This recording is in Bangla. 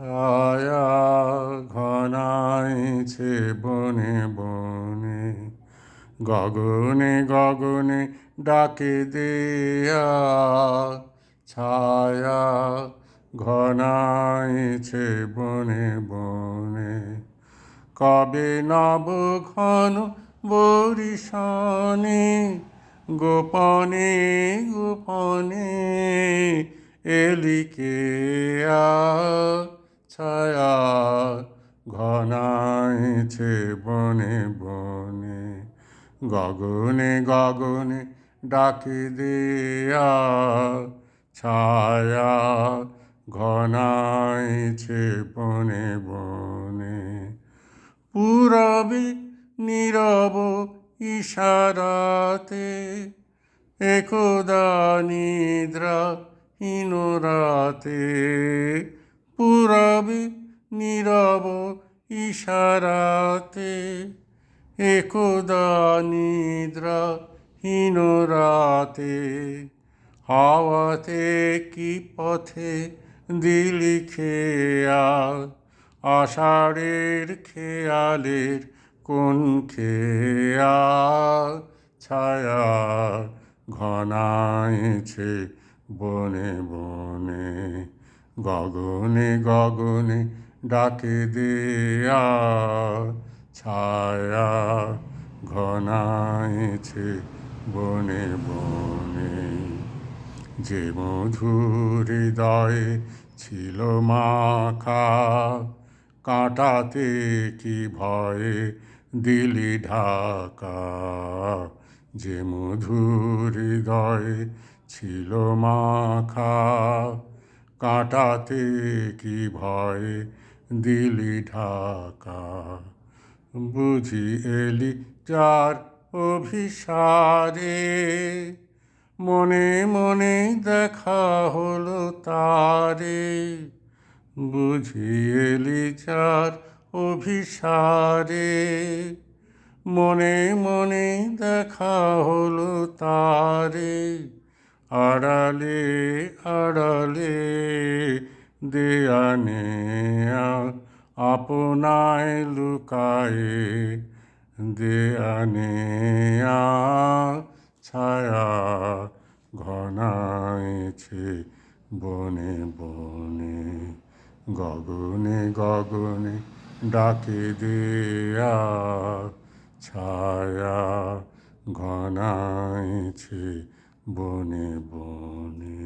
ছায়া ঘনাইছে বনে বনে, গগনে গগনে ডাকে দেয়া। ছায়া ঘনাইছে বনে বনে, কবে নব ঘন বরিশানে, গোপনে গোপনে এলিকে ছায়া ঘনাইছে বনে বনে, গগনে গগনে ডাকে দেয়া ছায়া ঘনাইছে বনে বনে। পুরবে নীরব ইশারাতে একদা নিদ্রা হীনরাতে পুরবে নীরব ইশারাতে। একদা নিদ্রা হীনরাতে হাওয়াতে কি পথে দিলি খেয়াল? আষাঢ়ের খেয়ালের কোন খেয়াল? ছায়া ঘনাইছে বনে বনে। গগনে গগনে ডাকে দেয়া, ছায়া ঘনাইছে বনে বনে। যে মধুর হৃদয়ে ছিল মাখা, কাঁটাতে কি ভয়ে দিলি ঢাকা? যে মধুর হৃদয়ে ছিল মাখা কাঁটাতে কি ভয়ে দিলি ঢাকা? বুঝি এলি চার অভিসারে। মনে মনে দেখা হলো তারে। বুঝি বুঝিয়েলি চার অভিসারে। মনে মনে দেখা হলো তারে। আড়ালে আড়ালে দেয়ানে আপনায় লুকায়ে, দেয়ানে ছায়া ঘনাইছে বনে বনে, গগনে গগনে ডাকে দেয়া ছায়া ঘনাইছে বনে বনে